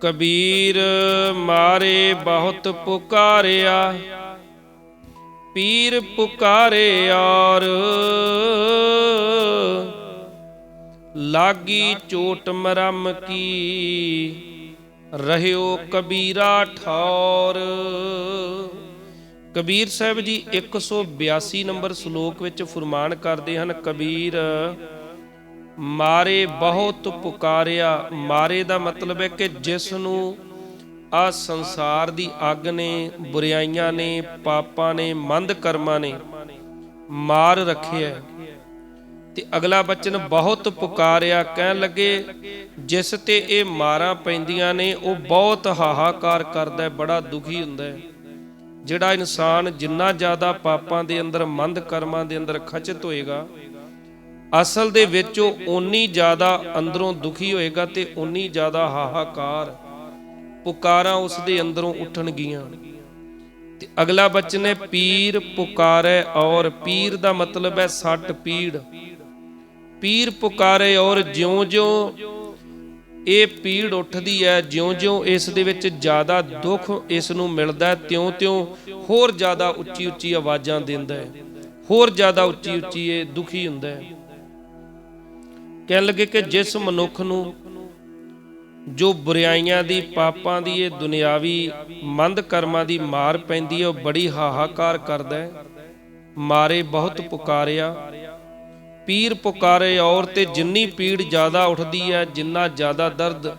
ਕਬੀਰ ਮਾਰੇ ਬਹੁਤ ਪੁਕਾਰਿਆ, ਪੀਰ ਪੁਕਾਰੇ ਔਰ ਲਾਗੀ ਚੋਟ ਮਰਮ ਕੀ, ਰਹਿਓ ਕਬੀਰਾ ਠੌਰ। ਕਬੀਰ ਸਾਹਿਬ ਜੀ 182 ਨੰਬਰ ਸ਼ਲੋਕ ਵਿੱਚ ਫਰਮਾਨ ਕਰਦੇ ਹਨ, ਕਬੀਰ ਮਾਰੇ ਬਹੁਤ ਪੁਕਾਰਿਆ ਮਾਰੇ ਦਾ ਮਤਲਬ ਹੈ ਕਿ ਜਿਸ ਨੂੰ ਆ ਸੰਸਾਰ ਦੀ ਅੱਗ ਨੇ, ਬੁਰਾਈਆਂ ਨੇ, ਪਾਪਾਂ ਨੇ, ਮੰਦ ਕਰਮਾਂ ਨੇ ਮਾਰ ਰੱਖਿਆ ਹੈ। ਤੇ ਅਗਲਾ ਬਚਨ ਬਹੁਤ ਪੁਕਾਰਿਆ, ਕਹਿਣ ਲੱਗੇ, ਜਿਸ ਤੇ ਇਹ ਮਾਰਾਂ ਪੈਂਦੀਆਂ ਨੇ, ਉਹ ਬਹੁਤ ਹਾਹਾਕਾਰ ਕਰਦਾ ਬੜਾ ਦੁਖੀ ਹੁੰਦਾ ਜਿਹੜਾ ਇਨਸਾਨ ਜਿੰਨਾ ਜ਼ਿਆਦਾ ਪਾਪਾਂ ਦੇ ਅੰਦਰ, ਮੰਦ ਕਰਮਾਂ ਦੇ ਅੰਦਰ ਖਚਿਤ ਹੋਏਗਾ ਅਸਲ ਦੇ ਵਿੱਚ ਉਹ ਓਨੀ ਜ਼ਿਆਦਾ ਅੰਦਰੋਂ ਦੁਖੀ ਹੋਏਗਾ ਤੇ ਓਨੀ ਜ਼ਿਆਦਾ ਹਾਹਾਕਾਰ ਪੁਕਾਰਾਂ ਉਸ ਦੇ ਅੰਦਰੋਂ ਉੱਠਣਗੀਆਂ। ਤੇ ਅਗਲਾ ਬਚਨ ਹੈ, ਪੀਰ ਪੁਕਾਰੇ ਔਰ, ਪੀਰ ਦਾ ਮਤਲਬ ਹੈ ਸੱਟ ਪੀੜ। ਪੀਰ ਪੁਕਾਰੇ ਔਰ, ਜਿਉਂ-ਜਿਉਂ ਇਹ ਪੀੜ ਉੱਠਦੀ ਹੈ, ਜਿਉਂ-ਜਿਉਂ ਇਸ ਦੇ ਵਿੱਚ ਜ਼ਿਆਦਾ ਦੁੱਖ ਇਸ ਨੂੰ ਮਿਲਦਾ ਤਿਉਂ-ਤਿਉਂ ਹੋਰ ਜ਼ਿਆਦਾ ਉੱਚੀ-ਉੱਚੀ ਆਵਾਜ਼ਾਂ ਦਿੰਦਾ ਹੈ, ਹੋਰ ਜ਼ਿਆਦਾ ਉੱਚੀ-ਉੱਚੀ ਇਹ ਦੁਖੀ ਹੁੰਦਾ ਹੈ। ਕਹਿਣ ਲੱਗੇ ਕਿ ਜਿਸ ਮਨੁੱਖ ਨੂੰ ਜੋ ਬੁਰਾਈਆਂ ਦੀ, ਪਾਪਾਂ ਦੀ, ਇਹ ਦੁਨਿਆਵੀ ਮੰਦ ਕਰਮਾਂ ਦੀ ਮਾਰ ਪੈਂਦੀ ਹੈ, ਉਹ ਬੜੀ ਹਾਹਾਕਾਰ ਕਰਦਾ ਹੈ। ਮਾਰੇ ਬਹੁਤ ਪੁਕਾਰਿਆ। ਪੀਰ ਪੁਕਾਰੇ ਔਰ ਤੇ ਜਿੰਨੀ ਪੀੜ ਜ਼ਿਆਦਾ ਉੱਠਦੀ ਹੈ, ਜਿੰਨਾ ਜ਼ਿਆਦਾ ਦਰਦ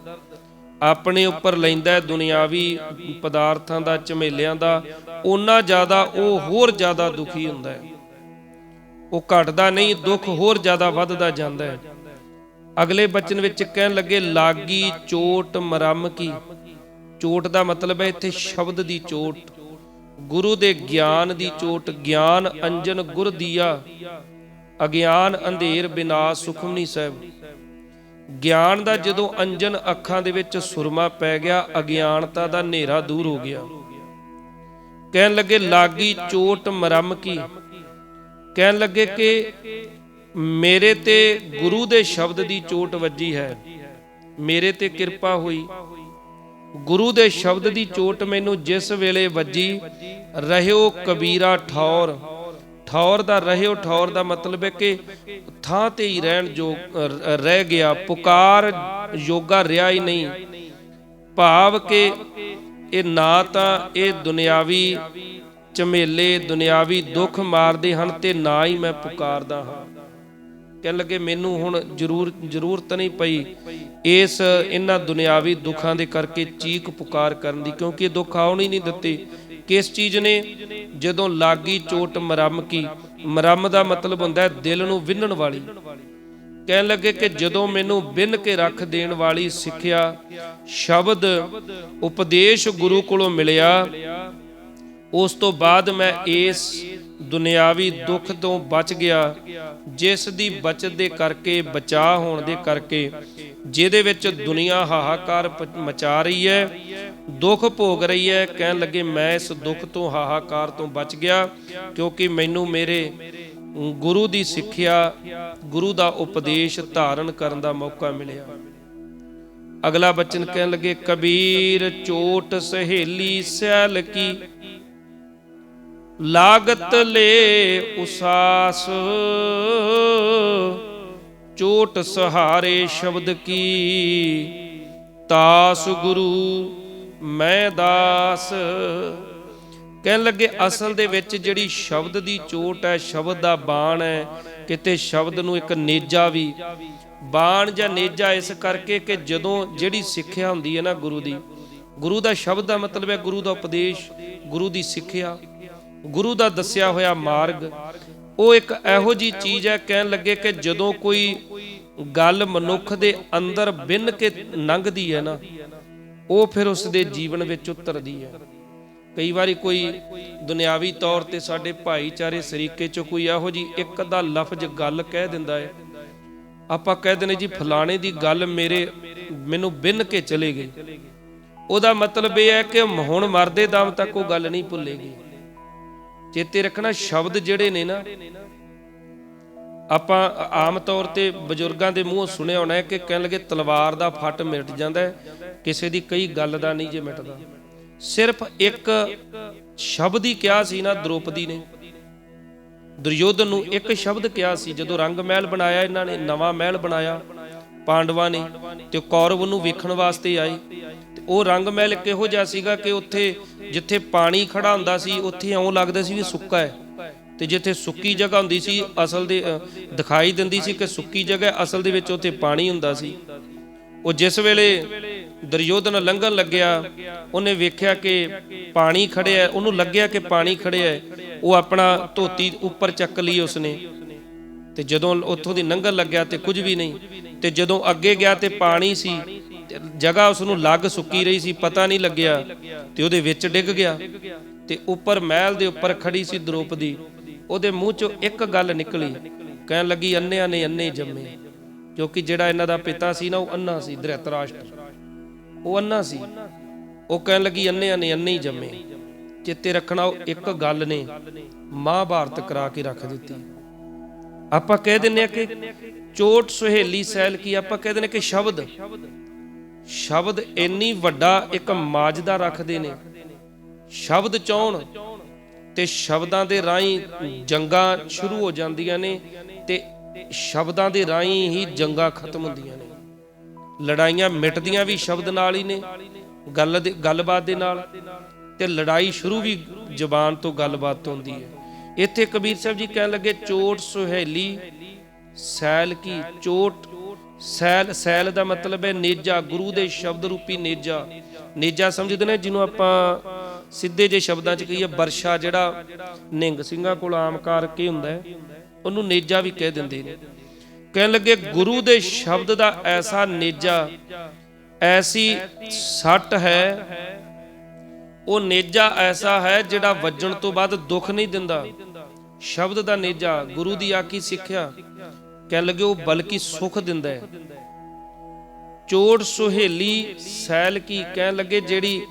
ਆਪਣੇ ਉੱਪਰ ਲੈਂਦਾ ਹੈ, ਦੁਨਿਆਵੀ ਪਦਾਰਥਾਂ ਦਾ, ਝਮੇਲਿਆਂ ਦਾ, ਓਨਾ ਜ਼ਿਆਦਾ ਉਹ ਹੋਰ ਜ਼ਿਆਦਾ ਦੁਖੀ ਹੁੰਦਾ ਹੈ। ਉਹ ਘਟਦਾ ਨਹੀਂ, ਦੁੱਖ ਹੋਰ ਜ਼ਿਆਦਾ ਵੱਧਦਾ ਜਾਂਦਾ ਹੈ। ਅਗਲੇ ਬਚਨ ਵਿੱਚ ਕਹਿਣ ਲੱਗੇ, ਲਾਗੀ ਚੋਟ ਮਰਮ ਕੀ? ਚੋਟ ਦਾ ਮਤਲਬ ਹੈ ਇੱਥੇ ਸ਼ਬਦ ਦੀ ਚੋਟ। ਗੁਰੂ ਦੇ ਗਿਆਨ ਦੀ ਚੋਟ, ਗਿਆਨ ਅੰਜਨ ਗੁਰ ਦੀਆ। ਅਗਿਆਨ ਅੰਧੇਰ ਬਿਨਾਸ਼ ਸੁਖਮਨੀ ਸਾਹਿਬ। ਗਿਆਨ ਦਾ ਜਦੋਂ ਅੰਜਨ ਅੱਖਾਂ ਦੇ ਵਿੱਚ ਸੁਰਮਾ ਪੈ ਗਿਆ, ਅਗਿਆਨਤਾ ਦਾ ਹਨੇਰਾ ਦੂਰ ਹੋ ਗਿਆ। ਕਹਿਣ ਲੱਗੇ, ਲਾਗੀ ਚੋਟ ਮਰਮ ਕੀ? ਕਹਿਣ ਲੱਗੇ ਕਿ ਮੇਰੇ ਤੇ ਗੁਰੂ ਦੇ ਸ਼ਬਦ ਦੀ ਚੋਟ ਵੱਜੀ ਹੈ। ਮੇਰੇ ਤੇ ਕਿਰਪਾ ਹੋਈ। ਗੁਰੂ ਦੇ ਸ਼ਬਦ ਦੀ ਚੋਟ ਮੈਨੂੰ ਜਿਸ ਵੇਲੇ ਵੱਜੀ, ਰਹਿਓ ਕਬੀਰਾ ਠੌਰ। ਠੌਰ ਦਾ ਰਹਿਓ, ਠੌਰ ਦਾ ਮਤਲਬ ਹੈ ਕਿ ਥਾਂ ਤੇ ਹੀ ਰਹਿਣ ਜੋ ਰਹਿ ਗਿਆ। ਪੁਕਾਰ ਯੋਗਾ ਰਿਹਾ ਹੀ ਨਹੀਂ। ਭਾਵ ਕਿ ਇਹ ਨਾ ਤਾਂ ਇਹ ਦੁਨਿਆਵੀ ਝਮੇਲੇ, ਦੁਨਿਆਵੀ ਦੁੱਖ ਮਾਰਦੇ ਹਨ ਤੇ ਨਾ ਹੀ ਮੈਂ ਪੁਕਾਰਦਾ ਹਾਂ। ਕਹਿਣ ਲੱਗੇ, ਮੈਨੂੰ ਹੁਣ ਜ਼ਰੂਰ, ਜ਼ਰੂਰਤ ਨਹੀਂ ਪਈ ਇਸ ਇਹਨਾਂ ਦੁਨਿਆਵੀ ਦੁੱਖਾਂ ਦੇ ਕਰਕੇ ਚੀਕ ਪੁਕਾਰ ਕਰਨ ਦੀ, ਕਿਉਂਕਿ ਇਹ ਦੁੱਖ ਆਉਣ ਹੀ ਨਹੀਂ ਦਿੱਤੇ। ਕਿਸ ਚੀਜ਼ ਨੇ ਜਦੋਂ ਲਾਗੀ ਚੋਟ ਮਰਮ ਕੀ, ਮਰਮ ਦਾ ਮਤਲਬ ਹੁੰਦਾ ਹੈ ਦਿਲ ਨੂੰ ਵਿੰਨਣ ਵਾਲੀ। ਕਹਿਣ ਲੱਗੇ ਕਿ ਜਦੋਂ ਮੈਨੂੰ ਬਿੰਨ ਕੇ ਰੱਖ ਦੇਣ ਵਾਲੀ ਸਿੱਖਿਆ, ਸ਼ਬਦ, ਉਪਦੇਸ਼ ਗੁਰੂ ਕੋਲੋਂ ਮਿਲਿਆ, ਉਸ ਤੋਂ ਬਾਅਦ ਮੈਂ ਇਸ ਦੁਨਿਆਵੀ ਦੁੱਖ ਤੋਂ ਬਚ ਗਿਆ, ਜਿਸ ਦੀ ਬਚਤ ਦੇ ਕਰਕੇ, ਬਚਾਅ ਹੋਣ ਦੇ ਕਰਕੇ, ਜਿਹਦੇ ਵਿੱਚ ਦੁਨੀਆ ਹਾਹਾਕਾਰ ਮਚਾ ਰਹੀ ਹੈ, ਦੁੱਖ ਭੋਗ ਰਹੀ ਹੈ, ਕਹਿਣ ਲੱਗੇ, ਮੈਂ ਇਸ ਦੁੱਖ ਤੋਂ ਹਾਹਾਕਾਰ ਤੋਂ ਬਚ ਗਿਆ, ਕਿਉਂਕਿ ਮੈਨੂੰ ਮੇਰੇ ਗੁਰੂ ਦੀ ਸਿੱਖਿਆ, ਗੁਰੂ ਦਾ ਉਪਦੇਸ਼ ਧਾਰਨ ਕਰਨ ਦਾ ਮੌਕਾ ਮਿਲਿਆ। ਅਗਲਾ ਬਚਨ ਕਹਿਣ ਲੱਗੇ, ਕਬੀਰ ਚੋਟ ਸਹੇਲੀ ਸੈਲ ਕੀ ਲਾਗਤ ਲੇ ਉਸਾਸ। ਚੋਟ ਸਹਾਰੇ ਸ਼ਬਦ ਕੀ? ਤਾਸ ਗੁਰੂ, ਮੈਂ ਦਾਸ। ਕਹਿਣ ਲੱਗੇ ਅਸਲ ਦੇ ਵਿੱਚ ਜਿਹੜੀ ਸ਼ਬਦ ਦੀ ਚੋਟ ਹੈ, ਸ਼ਬਦ ਦਾ ਬਾਣ ਹੈ, ਕਿਤੇ ਸ਼ਬਦ ਨੂੰ ਇੱਕ ਨੇਜਾ ਵੀ। ਬਾਣ ਜਾਂ ਨੇਜਾ ਇਸ ਕਰਕੇ ਕਿ ਜਦੋਂ ਜਿਹੜੀ ਸਿੱਖਿਆ ਹੁੰਦੀ ਹੈ ਨਾ ਗੁਰੂ ਦੀ, ਗੁਰੂ ਦਾ ਸ਼ਬਦ ਦਾ ਮਤਲਬ ਹੈ ਗੁਰੂ ਦਾ ਉਪਦੇਸ਼, ਗੁਰੂ ਦੀ ਸਿੱਖਿਆ। ਗੁਰੂ ਦਾ ਦੱਸਿਆ ਹੋਇਆ ਮਾਰਗ, ਉਹ ਇੱਕ ਇਹੋ ਜੀ ਚੀਜ਼ ਹੈ, ਕਹਿਣ ਲੱਗੇ ਕਿ ਜਦੋਂ ਕੋਈ ਗੱਲ ਮਨੁੱਖ ਦੇ ਅੰਦਰ ਬਿੰਨ ਕੇ ਲੰਘਦੀ ਹੈ ਨਾ, ਉਹ ਫਿਰ ਉਸ ਦੇ ਜੀਵਨ ਵਿੱਚ ਉਤਰਦੀ ਹੈ। ਕਈ ਵਾਰੀ ਕੋਈ ਦੁਨਿਆਵੀ ਤੌਰ ਤੇ ਸਾਡੇ ਭਾਈਚਾਰੇ ਸਰੀਕੇ ਚੋਂ ਕੋਈ ਇਹੋ ਜੀ ਇੱਕ ਅੱਧਾ ਲਫ਼ਜ਼ ਗੱਲ ਕਹਿ ਦਿੰਦਾ ਹੈ, ਆਪਾਂ ਕਹਿ ਦਿੰਦੇ ਜੀ, ਫਲਾਣੇ ਦੀ ਗੱਲ ਮੇਰੇ, ਮੈਨੂੰ ਬਿੰਨ ਕੇ ਚਲੇ ਗਈ ਉਹਦਾ ਮਤਲਬ ਇਹ ਹੈ ਕਿ ਹੁਣ ਮਰਦੇ ਦਮ ਤੱਕ ਉਹ ਗੱਲ ਨਹੀਂ ਭੁੱਲੇਗੀ। ਚੇਤੇ ਰੱਖਣਾ ਸ਼ਬਦ ਜਿਹੜੇ ਨੇ ਨਾ, ਆਪਾਂ ਆਮ ਤੌਰ ਤੇ ਬਜ਼ੁਰਗਾਂ ਦੇ ਮੂੰਹੋਂ ਸੁਣਿਆ ਹੋਣਾ ਕਿ ਕਹਿਣ ਲੱਗੇ ਤਲਵਾਰ ਦਾ ਫੱਟ ਮਿਟ ਜਾਂਦਾ ਹੈ, ਕਿਸੇ ਦੀ ਕਈ ਗੱਲ ਦਾ ਨਹੀਂ ਜੇ ਮਿਟਦਾ। ਸਿਰਫ ਇੱਕ ਸ਼ਬਦ ਹੀ ਕਿਹਾ ਸੀ ਨਾ, ਦ੍ਰੋਪਦੀ ਨੇ। ਦੁਰਯੋਧਨ ਨੂੰ ਇੱਕ ਸ਼ਬਦ ਕਿਹਾ ਸੀ, ਜਦੋਂ ਰੰਗ ਮਹਿਲ ਬਣਾਇਆ, ਇਹਨਾਂ ਨੇ ਨਵਾਂ ਮਹਿਲ ਬਣਾਇਆ, ਪਾਂਡਵਾਂ ਨੇ ਤੇ ਕੌਰਵ ਨੂੰ ਵੇਖਣ ਵਾਸਤੇ ਆਏ। ਉਹ ਰੰਗ ਮਹਿਲ ਕਿਹੋ ਜਿਹਾ ਸੀਗਾ ਕਿ ਉੱਥੇ ਜਿੱਥੇ ਪਾਣੀ ਖੜਾ ਹੁੰਦਾ ਸੀ ਉੱਥੇ ਇਉਂ ਲੱਗਦਾ ਸੀ ਵੀ ਸੁੱਕਾ ਹੈ। ਤੇ ਜਿੱਥੇ ਸੁੱਕੀ ਜਗ੍ਹਾ ਹੁੰਦੀ ਸੀ ਅਸਲ ਦੇ ਦਿਖਾਈ ਦਿੰਦੀ ਸੀ ਕਿ ਸੁੱਕੀ ਜਗ੍ਹਾ ਅਸਲ ਦੇ ਵਿੱਚ ਉੱਥੇ ਪਾਣੀ ਹੁੰਦਾ ਸੀ। ਉਹ ਜਿਸ ਵੇਲੇ ਦਰਯੋਧਨ ਲੰਘਣ ਲੱਗਿਆ ਉਹਨੇ ਵੇਖਿਆ ਕਿ ਪਾਣੀ ਖੜਿਆ ਹੈ, ਉਹਨੂੰ ਲੱਗਿਆ ਕਿ ਪਾਣੀ ਖੜਿਆ ਹੈ। ਉਹ ਆਪਣਾ ਧੋਤੀ ਉੱਪਰ ਚੱਕ ਲਈ ਉਸਨੇ। ਤੇ ਜਦੋਂ ਉੱਥੋਂ ਦੀ ਨੰਗਲ ਲੱਗਿਆ ਤੇ ਕੁਝ ਵੀ ਨਹੀਂ, ਤੇ ਜਦੋਂ ਅੱਗੇ ਗਿਆ ਤੇ ਪਾਣੀ ਸੀ ਜਗ੍ਹਾ ਉਸ ਨੂੰ ਲੱਗ ਸੁੱਕੀ ਰਹੀ ਸੀ, ਪਤਾ ਨਹੀਂ ਲੱਗਿਆ, ਤੇ ਉਹਦੇ ਵਿੱਚ ਡਿੱਗ ਗਿਆ। ਤੇ ਉੱਪਰ ਮਹਿਲ ਦੇ ਉੱਪਰ ਖੜੀ ਸੀ ਦ੍ਰੋਪਦੀ। ਉਹਦੇ ਮੂੰਹ ਚੋਂ ਇੱਕ ਗੱਲ ਨਿਕਲੀ, ਕਹਿਣ ਲੱਗੀ ਅੰਨਿਆਂ ਨੇ ਅੰਨੇ ਜੰਮੇ। ਕਿਉਂਕਿ ਜਿਹੜਾ ਇਹਨਾਂ ਦਾ ਪਿਤਾ ਸੀ ਨਾ, ਉਹ ਅੰਨਾ ਸੀ, ਧ੍ਰਿਤਰਾਸ਼ਟਰ। ਉਹ ਅੰਨਾ ਸੀ। ਉਹ ਕਹਿਣ ਲੱਗੀ ਅੰਨਿਆਂ ਨੇ ਅੰਨੇ ਹੀ ਜੰਮੇ। ਚਿੱਤੇ ਰੱਖਣਾ, ਉਹ ਇੱਕ ਗੱਲ ਨੇ ਮਹਾਭਾਰਤ ਕਰਾ ਕੇ ਰੱਖ ਦਿੱਤੀ। ਆਪਾਂ ਕਹਿ ਦਿੰਨੇ ਆ ਕਿ ਚੋਟ ਸੁਹੇਲੀ ਸੈਲ ਕੀ ਆਪਾਂ ਕਹਿ ਦਿੰਨੇ ਕਿ ਸ਼ਬਦ। ਸ਼ਬਦ ਇੰਨੀ ਵੱਡਾ ਇੱਕ ਮਾਜਦਾ ਰੱਖਦੇ ਨੇ। ਸ਼ਬਦ ਚਾਉਣ ਤੇ ਸ਼ਬਦਾਂ ਦੇ ਰਾਹੀਂ ਜੰਗਾਂ ਸ਼ੁਰੂ ਹੋ ਜਾਂਦੀਆਂ ਨੇ ਤੇ ਸ਼ਬਦਾਂ ਦੇ ਰਾਹੀਂ ਹੀ ਜੰਗਾਂ ਖਤਮ ਹੁੰਦੀਆਂ ਨੇ। ਲੜਾਈਆਂ ਮਿਟਦੀਆਂ ਵੀ ਸ਼ਬਦ ਨਾਲ ਹੀ ਨੇ, ਗੱਲ ਦੇ ਗੱਲਬਾਤ ਦੇ ਨਾਲ ਤੇ ਲੜਾਈ ਸ਼ੁਰੂ ਵੀ ਜ਼ਬਾਨ ਤੋਂ ਗੱਲਬਾਤ ਤੋਂ ਹੁੰਦੀ ਹੈ। ਇੱਥੇ ਕਬੀਰ ਸਾਹਿਬ ਜੀ ਕਹਿਣ ਲੱਗੇ, ਚੋਟ ਸੁਹੇਲੀ, ਸੈਲ ਕੀ? ਚੋਟ, ਸੈਲ ਸੈਲ ਦਾ ਮਤਲਬ ਹੈ ਨੇਜਾ, ਗੁਰੂ ਦੇ ਸ਼ਬਦ ਰੂਪੀ ਨੇਜਾ। ਨੇਜਾ ਸਮਝਦੇ ਨੇ ਜਿਹਨੂੰ ਆਪਾਂ ਸਿੱਧੇ ਜੇ ਸ਼ਬਦਾਂ 'ਚ ਕਹੀਏ ਵਰਸ਼ਾ ਜਿਹੜਾ ਨਿੰਗ ਸਿੰਘਾਂ ਕੋਲ ਆਮ ਕਰਕੇ ਹੁੰਦਾ ਹੈ, ਉਹਨੂੰ ਨੇਜਾ ਵੀ ਕਹਿ ਦਿੰਦੇ ਨੇ। ਕਹਿਣ ਲੱਗੇ, ਗੁਰੂ ਦੇ ਸ਼ਬਦ ਦਾ ਐਸਾ ਨੇਜਾ, ਐਸੀ ਸੱਟ ਹੈ ਉਹ ਨੇਜਾ ਐਸਾ ਹੈ ਜਿਹੜਾ ਵੱਜਣ ਤੋਂ ਬਾਅਦ ਦੁੱਖ ਨਹੀਂ ਦਿੰਦਾ। ਸ਼ਬਦ ਦਾ ਨੇਜਾ ਗੁਰੂ ਦੀ ਆਖੀ ਸਿੱਖਿਆ, ਕਹਿ ਲੱਗੇ ਉਹ ਬਲਕਿ ਸੁਖ ਦਿੰਦਾ ਹੈ। ਚੋੜ ਸੁਹੇਲੀ ਸੈਲ ਕੀ ਕਹਿਣ ਲੱਗੇ, ਜਿਹੜੀ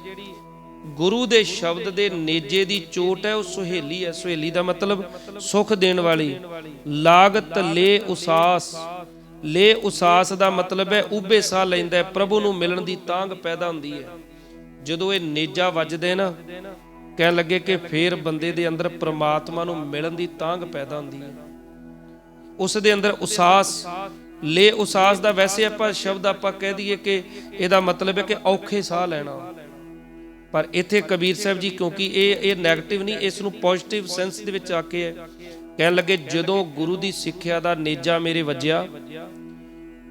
ਗੁਰੂ ਦੇ ਸ਼ਬਦ ਦੇ ਨੇਜੇ ਦੀ ਚੋਟ ਹੈ, ਉਹ ਸੁਹੇਲੀ ਹੈ। ਸੁਹੇਲੀ ਦਾ ਮਤਲਬ ਸੁਖ ਦੇਣ ਵਾਲੀ। ਲਾਗਤ ਲੈ ਉਸਾਸ। ਲੈ ਉਸਾਸ ਦਾ ਮਤਲਬ ਹੈ, ਉਬੇ ਸਾਹ ਲੈਂਦਾ ਪ੍ਰਭੂ ਨੂੰ ਮਿਲਣ ਦੀ ਤਾਂਗ ਪੈਦਾ ਹੁੰਦੀ ਹੈ। ਜਦੋਂ ਇਹ ਨੇਜਾ ਵੱਜਦੇ ਨਾ, ਕਹਿਣ ਲੱਗੇ ਕਿ ਫੇਰ ਬੰਦੇ ਦੇ ਅੰਦਰ ਪ੍ਰਮਾਤਮਾ ਨੂੰ ਮਿਲਣ ਦੀ ਤਾਂਘ ਪੈਦਾ ਹੁੰਦੀ ਹੈ। ਉਸ ਦੇ ਅੰਦਰ ਉਸਾਸ, ਲੈ ਉਸਾਸ ਦਾ ਵੈਸੇ ਆਪਾਂ ਸ਼ਬਦ ਆਪਾਂ ਕਹਿ ਦਈਏ ਕਿ ਇਹਦਾ ਮਤਲਬ ਹੈ ਕਿ ਔਖੇ ਸਾਹ ਲੈਣਾ। ਪਰ ਇੱਥੇ ਕਬੀਰ ਸਾਹਿਬ ਜੀ, ਕਿਉਂਕਿ ਇਹ ਇਹ 네ਗੇਟਿਵ ਨਹੀਂ, ਇਸ ਨੂੰ ਪੋਜ਼ਿਟਿਵ ਸੈਂਸ ਦੇ ਵਿੱਚ ਆ ਕੇ ਹੈ। ਕਹਿਣ ਲੱਗੇ ਜਦੋਂ ਗੁਰੂ ਦੀ ਸਿੱਖਿਆ ਦਾ ਨੇਜਾ ਮੇਰੇ ਵੱਜਿਆ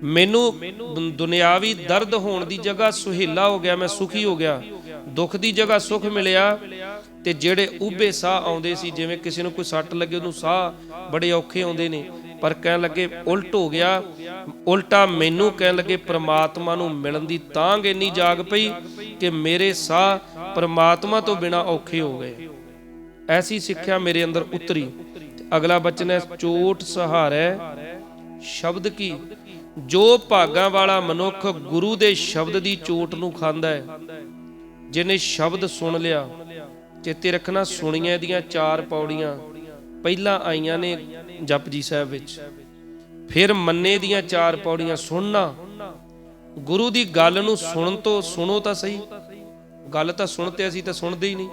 ਮੈਨੂੰ ਦੁਨਿਆਵੀ ਦਰਦ ਹੋਣ ਦੀ ਜਗ੍ਹਾ ਸੁਹੇਲਾ ਹੋ ਗਿਆ, ਮੈਂ ਸੁਖੀ ਹੋ ਗਿਆ। ਦੁੱਖ ਦੀ ਜਗ੍ਹਾ ਸੁਖ ਮਿਲਿਆ ਤੇ ਜਿਹੜੇ ਉਬੇ ਸਾਹ ਆਉਂਦੇ ਸੀ, ਜਿਵੇਂ ਕਿਸੇ ਨੂੰ ਕੋਈ ਸੱਟ ਲੱਗੇ, ਉਹਨੂੰ ਸਾਹ ਬੜੇ ਔਖੇ ਆਉਂਦੇ ਨੇ। ਪਰ ਕਹਿਣ ਲੱਗੇ, ਉਲਟ ਹੋ ਗਿਆ। ਉਲਟਾ ਮੈਨੂੰ ਕਹਿਣ ਲੱਗੇ, ਪ੍ਰਮਾਤਮਾ ਨੂੰ ਮਿਲਣ ਦੀ ਤਾਂਗ ਇੰਨੀ ਜਾਗ ਪਈ ਕਿ ਮੇਰੇ ਸਾਹ ਪ੍ਰਮਾਤਮਾ ਤੋਂ ਬਿਨਾ ਔਖੇ ਹੋ ਗਏ। ਐਸੀ ਸਿੱਖਿਆ ਮੇਰੇ ਅੰਦਰ ਉਤਰੀ। ਅਗਲਾ ਬਚਨ ਹੈ, ਚੋਟ ਸਹਾਰੈ, ਸ਼ਬਦ ਕੀ? ਜੋ ਭਾਗਾਂ ਵਾਲਾ ਮਨੁੱਖ ਗੁਰੂ ਦੇ ਸ਼ਬਦ ਦੀ ਚੋਟ ਨੂੰ ਖਾਂਦਾ ਹੈ, ਜਿਹਨੇ ਸ਼ਬਦ ਸੁਣ ਲਿਆ, ਚੇਤੇ ਰੱਖਣਾ ਸੁਣੀਆਂ ਦੀਆਂ ਚਾਰ ਪੌੜੀਆਂ ਪਹਿਲਾਂ ਆਈਆਂ ਨੇ ਜਪਜੀ ਸਾਹਿਬ ਵਿੱਚ। ਫਿਰ ਮੰਨੇ ਦੀਆਂ ਚਾਰ ਪੌੜੀਆਂ ਸੁਣਨਾ, ਗੁਰੂ ਦੀ ਗੱਲ ਨੂੰ ਸੁਣਨ ਤੋਂ ਸੁਣੋ ਤਾਂ ਸਹੀ, ਗੱਲ ਤਾਂ ਸੁਣ ਤੇ ਅਸੀਂ ਤਾਂ ਸੁਣਦੇ ਹੀ ਨਹੀਂ।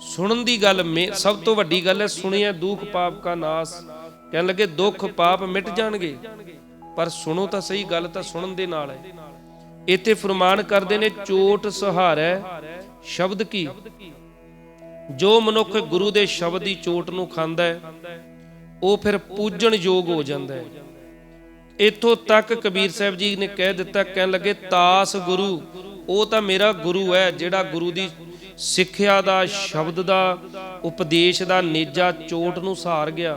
ਸੁਣਨ ਦੀ ਗੱਲ ਮੇ- ਸਭ ਤੋਂ ਵੱਡੀ ਗੱਲ ਹੈ ਸੁਣਿਆ ਦੁੱਖ ਪਾਪ ਕਾ ਨਾਸ, ਕਹਿਣ ਲੱਗੇ ਦੁੱਖ ਪਾਪ ਮਿਟ ਜਾਣਗੇ। ਪਰ ਸੁਣੋ ਤਾਂ ਸਹੀ ਗੱਲ ਤਾਂ ਸੁਣਨ ਦੇ ਨਾਲ ਹੈ। ਇੱਥੇ ਫਰਮਾਨ ਕਰਦੇ ਨੇ, ਚੋਟ ਸਹਾਰੈ ਸ਼ਬਦ ਕੀ? ਜੋ ਮਨੁੱਖ ਗੁਰੂ ਦੇ ਸ਼ਬਦ ਦੀ ਚੋਟ ਨੂੰ ਖਾਂਦਾ ਹੈ, ਉਹ ਫਿਰ ਪੂਜਣ ਯੋਗ ਹੋ ਜਾਂਦਾ ਹੈ। ਇਥੋਂ ਤੱਕ ਕਬੀਰ ਸਾਹਿਬ ਜੀ ਨੇ ਕਹਿ ਦਿੱਤਾ, ਕਹਿਣ ਲੱਗੇ, ਤਾਸ ਗੁਰੂ, ਉਹ ਤਾਂ ਮੇਰਾ ਗੁਰੂ ਹੈ, ਜਿਹੜਾ ਗੁਰੂ ਦੀ ਸਿੱਖਿਆ ਦਾ, ਸ਼ਬਦ ਦਾ, ਉਪਦੇਸ਼ ਦਾ, ਨੇਜਾ ਚੋਟ ਨੂੰ ਸਹਾਰ ਗਿਆ।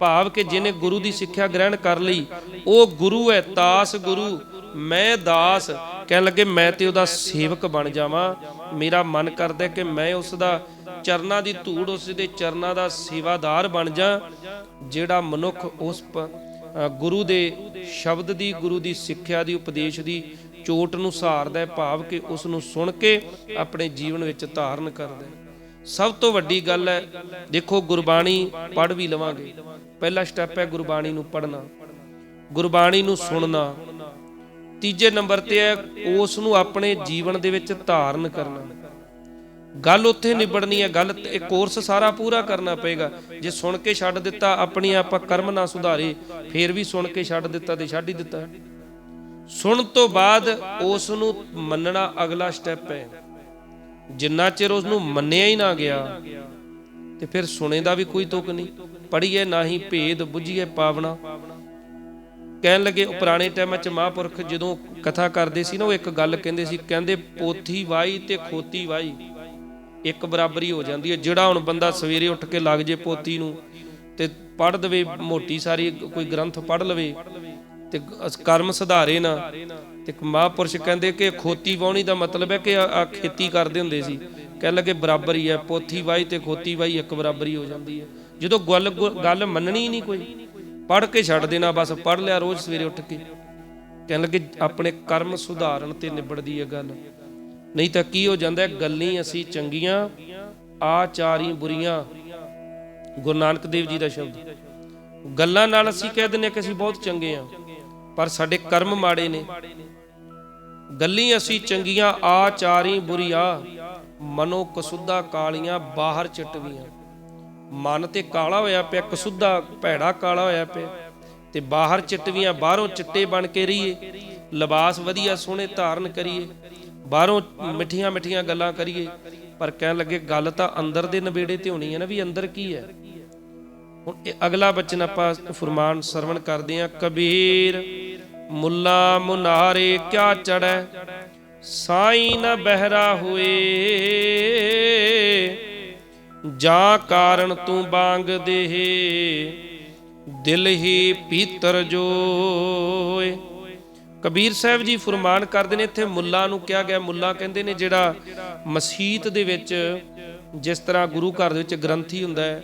ਭਾਵ ਕਿ ਜਿਹਨੇ ਗੁਰੂ ਦੀ ਸਿੱਖਿਆ ਗ੍ਰਹਿਣ ਕਰ ਲਈ, ਉਹ ਗੁਰੂ ਹੈ ਤਾਸ ਗੁਰੂ। ਮੈਂ ਦਾਸ। ਕਹਿਣ ਲੱਗੇ, ਮੈਂ ਤੇ ਉਹਦਾ ਸੇਵਕ ਬਣ ਜਾਵਾਂ। ਮੇਰਾ ਮਨ ਕਰਦਾ ਕਿ ਮੈਂ ਉਸ ਦਾ ਚਰਨਾਂ ਦੀ ਧੂੜ, ਉਸ ਦੇ ਚਰਨਾਂ ਦਾ ਸੇਵਾਦਾਰ ਬਣ ਜਾ, ਜਿਹੜਾ ਮਨੁੱਖ ਉਸ ਗੁਰੂ ਦੇ ਸ਼ਬਦ ਦੀ, ਗੁਰੂ ਦੀ ਸਿੱਖਿਆ ਦੀ, ਉਪਦੇਸ਼ ਦੀ ਚੋਟ ਨੂੰ ਸਹਾਰਦਾ ਹੈ, ਭਾਵ ਕਿ ਉਸ ਨੂੰ ਸੁਣ ਕੇ ਆਪਣੇ ਜੀਵਨ ਵਿੱਚ ਧਾਰਨ ਕਰਦਾ ਹੈ। ਸਭ ਤੋਂ ਵੱਡੀ ਗੱਲ ਹੈ, ਦੇਖੋ ਗੁਰਬਾਣੀ ਪੜ੍ਹ ਵੀ ਲਵਾਂਗੇ। ਪਹਿਲਾ ਸਟੈਪ ਹੈ ਗੁਰਬਾਣੀ ਨੂੰ ਪੜ੍ਹਨਾ। ਗੁਰਬਾਣੀ ਨੂੰ ਸੁਣਨਾ। ਤੀਜੇ ਨੰਬਰ ਤੇ ਹੈ ਉਸ ਨੂੰ ਆਪਣੇ ਜੀਵਨ ਦੇ ਵਿੱਚ ਧਾਰਨ ਕਰਨਾ। ਗੱਲ ਉੱਥੇ ਨਿਬੜਨੀ ਹੈ, ਗੱਲ ਇਹ ਕੋਰਸ ਸਾਰਾ ਪੂਰਾ ਕਰਨਾ ਪਏਗਾ। ਜੇ ਸੁਣ ਕੇ ਛੱਡ ਦਿੱਤਾ ਆਪਣੀ ਆਪਾਂ ਕਰਮ ਨਾ ਸੁਧਾਰੇ, ਫੇਰ ਵੀ ਸੁਣ ਕੇ ਛੱਡ ਦਿੱਤਾ ਤੇ ਛੱਡ ਹੀ ਦਿੱਤਾ। ਸੁਣ ਤੋਂ ਬਾਅਦ ਉਸ ਨੂੰ ਮੰਨਣਾ ਅਗਲਾ ਸਟੈਪ ਹੈ। ਜਿੰਨਾ ਚਿਰ ਉਸ ਨੂੰ ਮੰਨਿਆ ਹੀ ਨਾ ਗਿਆ, ਤੇ ਫਿਰ ਸੁਣੇ ਦਾ ਵੀ ਕੋਈ ਤੁਕ ਨਹੀਂ। ਪੜੀਏ ਨਾ ਹੀ ਭੇਦ, ਬੁੱਝੀਏ ਪਾਵਣਾ। ਕਹਿਣ ਲੱਗੇ, ਉਹ ਪੁਰਾਣੇ ਟਾਈਮਾਂ 'ਚ ਮਹਾਂਪੁਰਖ ਜਦੋਂ ਕਥਾ ਕਰਦੇ ਸੀ ਨਾ, ਉਹ ਇੱਕ ਗੱਲ ਕਹਿੰਦੇ ਸੀ, ਕਹਿੰਦੇ, ਪੋਥੀ ਵਾਈ ਤੇ ਖੋਤੀ ਵਾਈ ਇੱਕ ਬਰਾਬਰੀ ਹੋ ਜਾਂਦੀ ਹੈ। ਜਿਹੜਾ ਹੁਣ ਬੰਦਾ ਸਵੇਰੇ ਉੱਠ ਕੇ ਲੱਗ ਜੇ ਪੋਤੀ ਨੂੰ ਤੇ ਪੜ੍ਹ ਦਵੇ, ਮੋਟੀ ਸਾਰੀ ਕੋਈ ਗ੍ਰੰਥ ਪੜ੍ਹ ਲਵੇ ਤੇ ਕਰਮ ਸੁਧਾਰੇ ਨਾ ਤੇ ਇੱਕ ਮਹਾਂਪੁਰਸ਼ ਕਹਿੰਦੇ ਕਿ ਖੋਤੀ ਵਾਉਣੀ ਦਾ ਮਤਲਬ ਹੈ ਕਿ ਆ ਖੇਤੀ ਕਰਦੇ ਹੁੰਦੇ ਸੀ। ਕਹਿਣ ਲੱਗੇ ਬਰਾਬਰ ਹੀ ਹੈ ਪੋਥੀ ਵਾਈ ਤੇ ਖੋਤੀ ਵਾਈ ਇੱਕ ਬਰਾਬਰੀ ਹੋ ਜਾਂਦੀ ਹੈ। ਜਦੋਂ ਗੱਲ ਗੱਲ ਮੰਨਣੀ ਨਹੀਂ ਕੋਈ ਪੜ੍ਹ ਕੇ ਛੱਡ ਦੇਣਾ ਬਸ ਪੜ੍ਹ ਲਿਆ ਰੋਜ਼ ਸਵੇਰੇ ਉੱਠ ਕੇ। ਕਹਿਣ ਲੱਗੇ ਆਪਣੇ ਕਰਮ ਸੁਧਾਰਨ ਤੇ ਨਿਬੜਦੀ ਹੈ ਗੱਲ। ਨਹੀਂ ਤਾਂ ਕੀ ਹੋ ਜਾਂਦਾ ਹੈ, ਅਸੀਂ ਚੰਗੀਆਂ ਆਚਾਰੀ ਬੁਰੀਆਂ। ਗੁਰੂ ਨਾਨਕ ਦੇਵ ਜੀ ਦਾ ਸ਼ਬਦ। ਗੱਲਾਂ ਨਾਲ ਅਸੀਂ ਕਹਿ ਦਿੰਦੇ ਹਾਂ ਕਿ ਅਸੀਂ ਬਹੁਤ ਚੰਗੇ ਹਾਂ। ਪਰ ਸਾਡੇ ਕਰਮ ਮਾੜੇ ਨੇ। ਗੱਲੀ ਅਸੀਂ ਚੰਗੀਆਂ ਆਚਾਰੀ ਬੁਰੀਆਂ, ਮਨੋ ਕਸੁੱਧਾ ਕਾਲੀਆਂ ਬਾਹਰ ਚਟਵੀਆਂ। ਮਨ ਤੇ ਕਾਲਾ ਹੋਇਆ ਪਿਆ, ਕਸੁੱਧਾ ਭੈੜਾ ਕਾਲਾ ਹੋਇਆ ਪਿਆ ਤੇ ਬਾਹਰ ਚਿੱਟਵੀਆਂ, ਬਾਹਰੋਂ ਚਿੱਟੇ ਬਣ ਕੇ ਰਹੀਏ। ਲਿਬਾਸ ਵਧੀਆ, ਸੋਹਣੇ ਧਾਰਨ ਕਰੀਏ। ਬਾਹਰੋਂ ਮਿੱਠੀਆਂ ਮਿੱਠੀਆਂ ਗੱਲਾਂ ਕਰੀਏ। ਪਰ ਕਹਿਣ ਲੱਗੇ, ਗੱਲ ਤਾਂ ਅੰਦਰ ਦੇ ਨਵੇੜੇ ਤੇ ਹੋਣੀ ਹੈ ਨਾ ਵੀ ਅੰਦਰ ਕੀ ਹੈ? ਹੁਣ ਇਹ ਅਗਲਾ ਬਚਨ ਆਪਾਂ ਫਰਮਾਨ ਸਰਵਣ ਕਰਦੇ ਹਾਂ। ਕਬੀਰ, ਮੁੱਲਾ ਮੁਨਾਰੇ ਕਿਆ ਚੜੈ ਸਾਈ ਨ ਬਹਿਰਾ ਹੋਏ। ਜਾ ਕਾਰਨ ਤੂੰ ਬਾੰਗ ਦੇਹ, ਦਿਲ ਹੀ ਪੀਤਰ ਜੋਏ। ਕਬੀਰ ਸਾਹਿਬ ਜੀ ਫਰਮਾਨ ਕਰਦੇ ਨੇ, ਇੱਥੇ ਮੁੱਲਾ ਨੂੰ ਕਿਹਾ ਗਿਆ, ਮੁੱਲਾ ਕਹਿੰਦੇ ਨੇ ਜਿਹੜਾ ਮਸਜਿਦ ਦੇ ਵਿੱਚ ਜਿਸ ਤਰ੍ਹਾਂ ਗੁਰੂ ਘਰ ਦੇ ਵਿੱਚ ਗ੍ਰੰਥੀ ਹੁੰਦਾ ਹੈ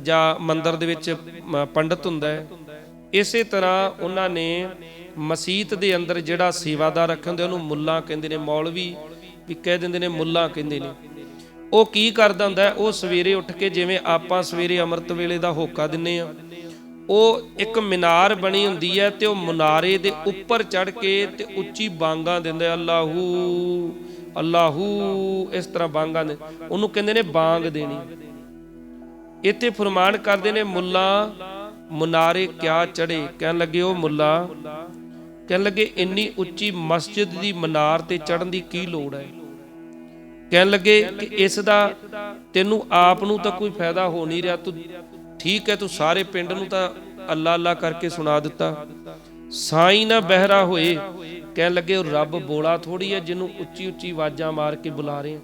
ਜਾਂ ਮੰਦਰ ਦੇ ਵਿੱਚ ਮ- ਪੰਡਤ ਹੁੰਦਾ ਹੈ। ਇਸੇ ਤਰ੍ਹਾਂ ਉਹਨਾਂ ਨੇ ਮਸਜਿਦ ਦੇ ਅੰਦਰ ਜਿਹੜਾ ਸੇਵਾਦਾਰ ਰੱਖੇ ਉਹਨੂੰ ਮੁੱਲਾ ਕਹਿੰਦੇ ਨੇ ਮੌਲਵੀ ਵੀ ਕਹਿ ਦਿੰਦੇ ਨੇ ਮੁੱਲਾ ਕਹਿੰਦੇ ਨੇ। ਉਹ ਕੀ ਕਰਦਾ ਹੁੰਦਾ ਉਹ ਸਵੇਰੇ ਉੱਠ ਕੇ ਜਿਵੇਂ ਆਪਾਂ ਸਵੇਰੇ ਅੰਮ੍ਰਿਤ ਵੇਲੇ ਦਾ ਹੋਕਾ ਦਿੰਨੇ ਆ ਉਹ ਇੱਕ ਮਿਨਾਰ ਬਣੀ ਹੁੰਦੀ ਹੈ ਤੇ ਉਹ ਮਨਾਰੇ ਦੇ ਉੱਪਰ ਚੜ ਕੇ ਤੇ ਉੱਚੀ ਬਾਂਗਾ ਦਿੰਦਾ ਹੈ, ਅੱਲਾਹੂ ਅੱਲਾਹੂ ਇਸ ਤਰ੍ਹਾਂ ਬਾਂਗਾ ਦੇ ਉਹਨੂੰ ਕਹਿੰਦੇ ਨੇ ਬਾਂਗ ਦੇਣੀ। ਇੱਥੇ ਫਰਮਾਨ ਕਰਦੇ ਨੇ, ਮੁੱਲਾ, ਮਨਾਰੇ ਕਿਆ ਚੜੇ ਕਹਿਣ ਲੱਗੇ ਉਹ ਮੁੱਲਾ, ਕਹਿਣ ਲੱਗੇ, ਇੰਨੀ ਉੱਚੀ ਮਸਜਿਦ ਦੀ ਮਨਾਰ ਤੇ ਚੜਨ ਦੀ ਕੀ ਲੋੜ ਹੈ? ਕਹਿਣ ਲੱਗੇ ਕਿ ਇਸ ਦਾ ਤੈਨੂੰ ਆਪ ਨੂੰ ਤਾਂ ਕੋਈ ਫਾਇਦਾ ਹੋ ਨਹੀਂ ਰਿਹਾ। ਤੂੰ ਠੀਕ ਹੈ, ਤੂੰ ਸਾਰੇ ਪਿੰਡ ਨੂੰ ਤਾਂ ਅੱਲਾ ਅੱਲਾ ਕਰਕੇ ਸੁਣਾ ਦਿੱਤਾ। ਸਾਈ ਨਾ ਬਹਿਰਾ ਹੋਏ। ਕਹਿਣ ਲੱਗੇ ਉਹ ਰੱਬ ਬੋਲਾ ਥੋੜੀ ਹੈ ਜਿਹਨੂੰ ਉੱਚੀ ਉੱਚੀ ਆਵਾਜ਼ਾਂ ਮਾਰ ਕੇ ਬੁਲਾ ਰਹੇ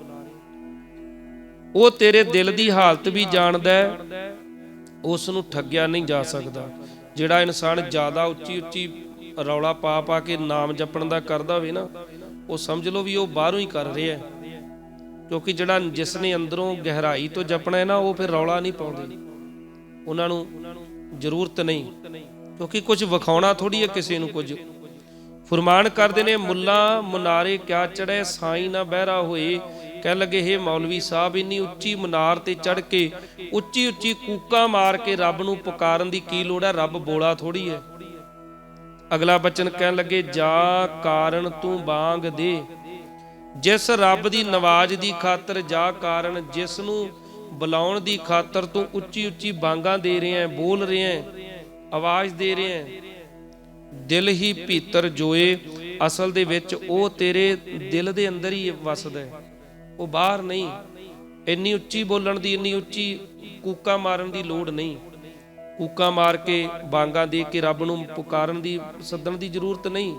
ਉਹ ਤੇਰੇ ਦਿਲ ਦੀ ਹਾਲਤ ਵੀ ਜਾਣਦਾ ਹੈ। ਉਸ ਨੂੰ ਠੱਗਿਆ ਨਹੀਂ ਜਾ ਸਕਦਾ। ਜਿਹੜਾ ਇਨਸਾਨ ਜ਼ਿਆਦਾ ਉੱਚੀ ਉੱਚੀ ਰੌਲਾ ਪਾ ਪਾ ਕੇ ਨਾਮ ਜਪਣ ਦਾ ਕਰਦਾ ਹੋਵੇ ਨਾ, ਉਹ ਸਮਝ ਲਓ ਵੀ ਉਹ ਬਾਹਰੋਂ ਹੀ ਕਰ ਰਿਹਾ ਹੈ। ਕਿਉਂਕਿ ਜਿਹੜਾ ਜਿਸ ਨੇ ਅੰਦਰੋਂ ਗਹਿਰਾਈ ਤੋਂ ਜਪਣਾ ਹੈ ਨਾ, ਉਹ ਫਿਰ ਰੌਲਾ ਨਹੀਂ ਪਾਉਂਦੇ। ਉਹਨਾਂ ਨੂੰ ਜ਼ਰੂਰਤ ਨਹੀਂ। ਕਿਉਂਕਿ ਕੁਝ ਵਿਖਾਉਣਾ ਥੋੜੀ ਹੈ ਕਿਸੇ ਨੂੰ ਕੁਝ। ਫਰਮਾਨ ਕਰਦੇ ਨੇ, ਮੁੱਲਾ ਮੁਨਾਰੇ ਕਿਆ ਚੜੈ ਸਾਈ ਨਾ ਬਹਿਰਾ ਹੋਏ ਕਹਿ ਲੱਗੇ, ਹੇ ਮੌਲਵੀ ਸਾਹਿਬ, ਇੰਨੀ ਉੱਚੀ ਮਨਾਰ ਤੇ ਚੜ ਕੇ ਉੱਚੀ ਉੱਚੀ ਕੂਕਾਂ ਮਾਰ ਕੇ ਰੱਬ ਨੂੰ ਪੁਕਾਰਨ ਦੀ ਕੀ ਲੋੜ ਹੈ? ਰੱਬ ਬੋਲਾ ਥੋੜੀ ਹੈ। ਅਗਲਾ ਬਚਨ ਕਹਿਣ ਲੱਗੇ, ਜਾ ਕਾਰਨ ਤੂੰ ਬਾਂਗ ਦੇ। ਜਿਸ ਰੱਬ ਦੀ ਨਵਾਜ਼ ਦੀ ਖਾਤਰ, ਜਾ ਕਾਰਨ ਜਿਸ ਨੂੰ ਬੁਲਾਉਣ ਦੀ ਖਾਤਰ ਤੂੰ ਉੱਚੀ ਉੱਚੀ ਬਾਂਗਾਂ ਦੇ ਰਿਹਾ ਹੈ, ਬੋਲ ਰਿਹਾ ਹੈ, ਆਵਾਜ਼ ਦੇ ਰਿਹਾ ਹੈ। ਦਿਲ ਹੀ ਭੀਤਰ ਜੋਏ, ਅਸਲ ਦੇ ਵਿੱਚ ਉਹ ਤੇਰੇ ਦਿਲ ਦੇ ਅੰਦਰ ਹੀ ਵਸਦਾ ਹੈ। ਉਹ ਬਾਹਰ ਨਹੀਂ। ਇੰਨੀ ਉੱਚੀ ਬੋਲਣ ਦੀ, ਇੰਨੀ ਉੱਚੀ ਕੂਕਾ ਮਾਰਨ ਦੀ ਲੋੜ ਨਹੀਂ। ਕੂਕਾ ਮਾਰ ਕੇ ਬਾਂਗਾ ਦੇ ਕੇ ਰੱਬ ਨੂੰ ਪੁਕਾਰਨ ਦੀ, ਸੱਦਣ ਦੀ ਜ਼ਰੂਰਤ ਨਹੀਂ।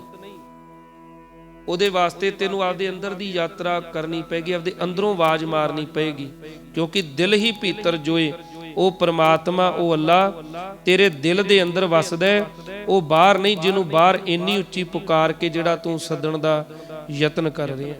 ਉਹਦੇ ਵਾਸਤੇ ਤੈਨੂੰ ਆਪਦੇ ਅੰਦਰ ਦੀ ਯਾਤਰਾ ਕਰਨੀ ਪੈਗੀ ਆਪਦੇ ਅੰਦਰੋਂ ਆਵਾਜ਼ ਮਾਰਨੀ ਪਏਗੀ। ਕਿਉਂਕਿ ਦਿਲ ਹੀ ਭੀਤਰ ਜੋਏ, ਉਹ ਪ੍ਰਮਾਤਮਾ, ਉਹ ਅੱਲਾ, ਤੇਰੇ ਦਿਲ ਦੇ ਅੰਦਰ ਵਸਦਾ ਉਹ ਬਾਹਰ ਨਹੀਂ, ਜਿਹਨੂੰ ਬਾਹਰ ਇੰਨੀ ਉੱਚੀ ਪੁਕਾਰ ਕੇ ਜਿਹੜਾ ਤੂੰ ਸੱਦਣ ਦਾ ਯਤਨ ਕਰ ਰਿਹਾ